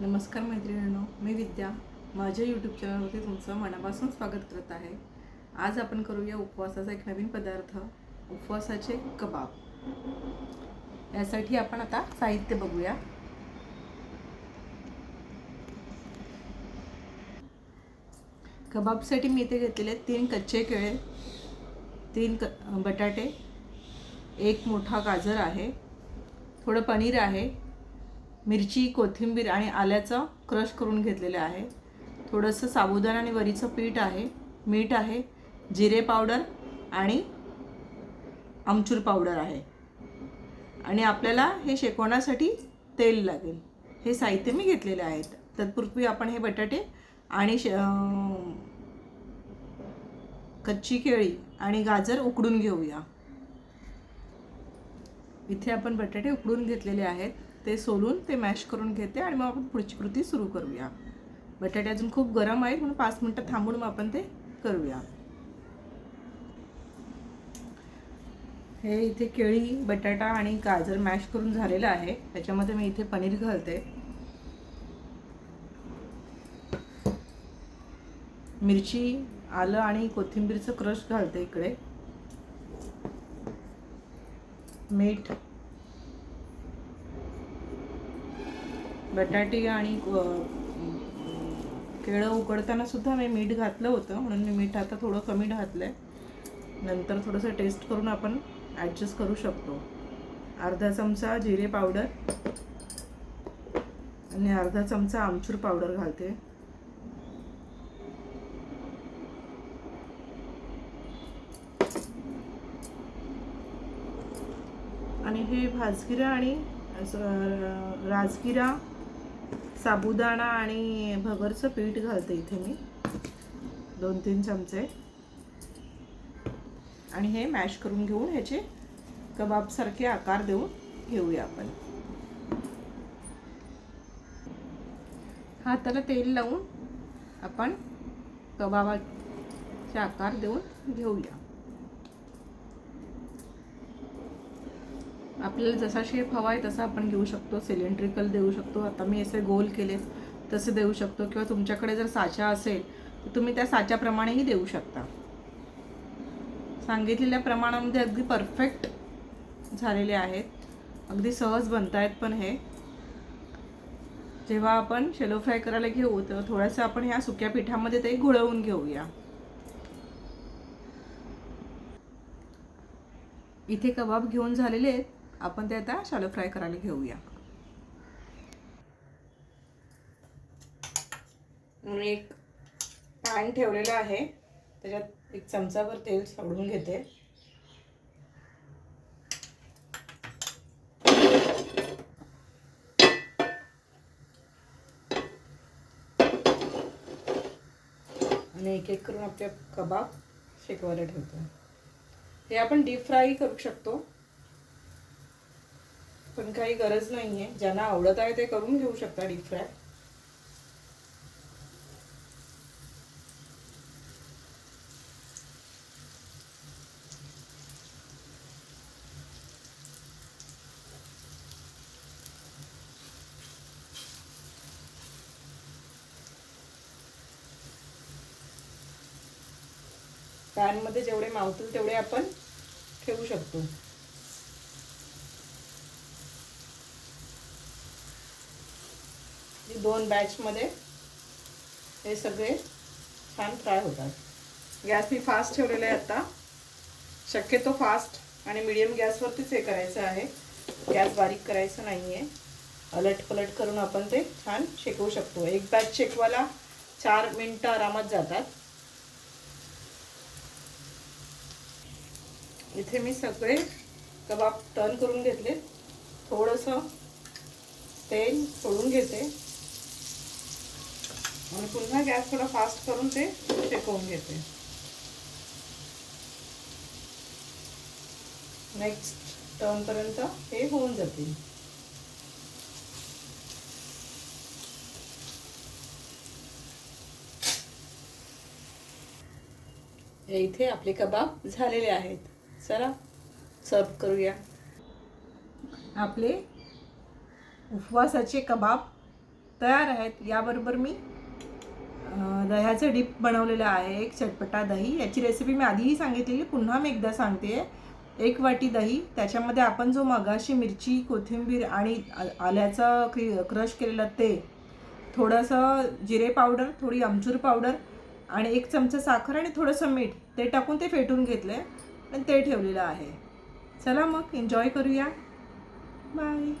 नमस्कार मैत्रिणींनो मी विद्या. माझ्या यूट्यूब चॅनलवरती तुमचं मनापासून स्वागत करत आहे. आज आपण करूया उपवासाचा एक नवीन पदार्थ उपवासाचे कबाब. यासाठी आपण आता साहित्य बघूया. कबाबसाठी मी इथे घेतलेले तीन कच्चे केळे तीन क बटाटे एक मोठा गाजर आहे थोडं पनीर आहे मिरची कोथिंबीर आणि आल्याचं क्रश करून घेतलेलं आहे. थोडंसं साबुदाणा आणि वरीचं पीठ आहे. मीठ आहे जिरे पावडर आणि आमचूर पावडर आहे. आणि आपल्याला हे शेकवण्यासाठी तेल लागेल. हे साहित्य मी घेतलेले आहेत. तत्पूर्वी आपण हे बटाटे आणि शे कच्ची केळी आणि गाजर उकडून घेऊया. इथे आपण बटाटे उकडून घेतलेले आहेत. ते सोलून ते मॅश करून घेते आणि मग आपण पुढची कृती सुरू करूया. बटाटे अजून खूप गरम आहेत म्हणून पाच मिनटं थांबून मग आपण ते करूया. हे इथे केळी बटाटा आणि गाजर मॅश करून झालेलं आहे. त्याच्यामध्ये मी इथे पनीर घालते. मिरची आलं आणि कोथिंबीरचं क्रश घालते इकडे. मीठ बटाटे आणि केळं उकडताना सुद्धा मी मीठ घातलं होतं. म्हणून मी मीठ आता थोडं कमी घातलं आहे नंतर थोडंसं टेस्ट करून आपण ॲडजस्ट करू शकतो. अर्धा चमचा जिरे पावडर आणि अर्धा चमचा आमचूर पावडर घालते. आणि हे भाजगिरा आणि असं राजगिरा साबुदाणा आणि भगरचं पीठ घालते इथे मी. दोन तीन चमचे. आणि हे मॅश करून घेऊन ह्याचे कबाबसारखे आकार देऊन घेऊया आपण. हाताला तेल लावून आपण कबाबाचे आकार देऊन घेऊया. आपल्याला जसा शेप हवा आहे तसा आपण घेऊ शकतो. सिलेंड्रिकल देऊ शकतो. आता मी असे गोल केले तसे देऊ शकतो. किंवा तुमच्याकडे जर साचा असेल तर तुम्ही त्या साच्याप्रमाणेही देऊ शकता. सांगितलेल्या प्रमाणामध्ये अगदी परफेक्ट झालेले आहेत. अगदी सहज बनत आहेत पण हे. जेव्हा आपण शेलो फ्राय करायला घेऊ तर थोडंसं आपण ह्या सुक्या पिठामध्ये ते घोळवून घेऊया. इथे कबाब घेऊन झालेले आहेत. आपण ते आता शालो फ्राय करायला घेऊया. म्हणून एक पॅन ठेवलेला आहे. त्याच्यात एक चमचाभर तेल सोडून घेते. आणि एक एक करून आपल्या कबाब शेकवायला ठेवतो. हे आपण डीप फ्राय करू शकतो. पण काही गरज नाही आहे ज्यांना आवडत आहे ते करून घेऊ शकता डीप फ्राय पॅनमध्ये जेवढे मावतील तेवढे आपण ठेवू शकतो. दोन बॅचमध्ये हे सगळे छान फ्राय होतात. गॅस मी फास्ट ठेवलेला आहे आता. शक्यतो फास्ट आणि मिडियम गॅसवरतीच हे करायचं आहे. गॅस बारीक करायचं नाही आहे अलट पलट करून आपण ते छान शेकवू शकतो. एक बॅच शेकवायला चार मिनटं आरामात जातात. इथे मी सगळे कबाब टर्न करून घेतले. थोडंसं तेल सोडून घेते. आणि पुन्हा गॅस थोडा फास्ट करून ते शेकवून घेते. नेक्स्ट टर्नपर्यंत हे होऊन जातील. इथे आपले कबाब झालेले आहेत. चला सर्व करूया. आपले उपवासाचे कबाब तयार आहेत. याबरोबर मी दह्याचं डीप बनवलेलं आहे एक चटपटा दही. याची रेसिपी मी आधीही सांगितलेली पुन्हा मी एकदा सांगते. एक वाटी दही त्याच्यामध्ये आपण जो मगाशी मिरची कोथिंबीर आणि आ- आल्याचं क्रि क्रश केलेलं ते थोडंसं जिरे पावडर थोडी आमचूर पावडर आणि एक चमचा साखर आणि थोडंसं मीठ ते टाकून ते फेटून घेतलं आहे आणि ते ठेवलेलं आहे. चला मग एन्जॉय करूया. बाय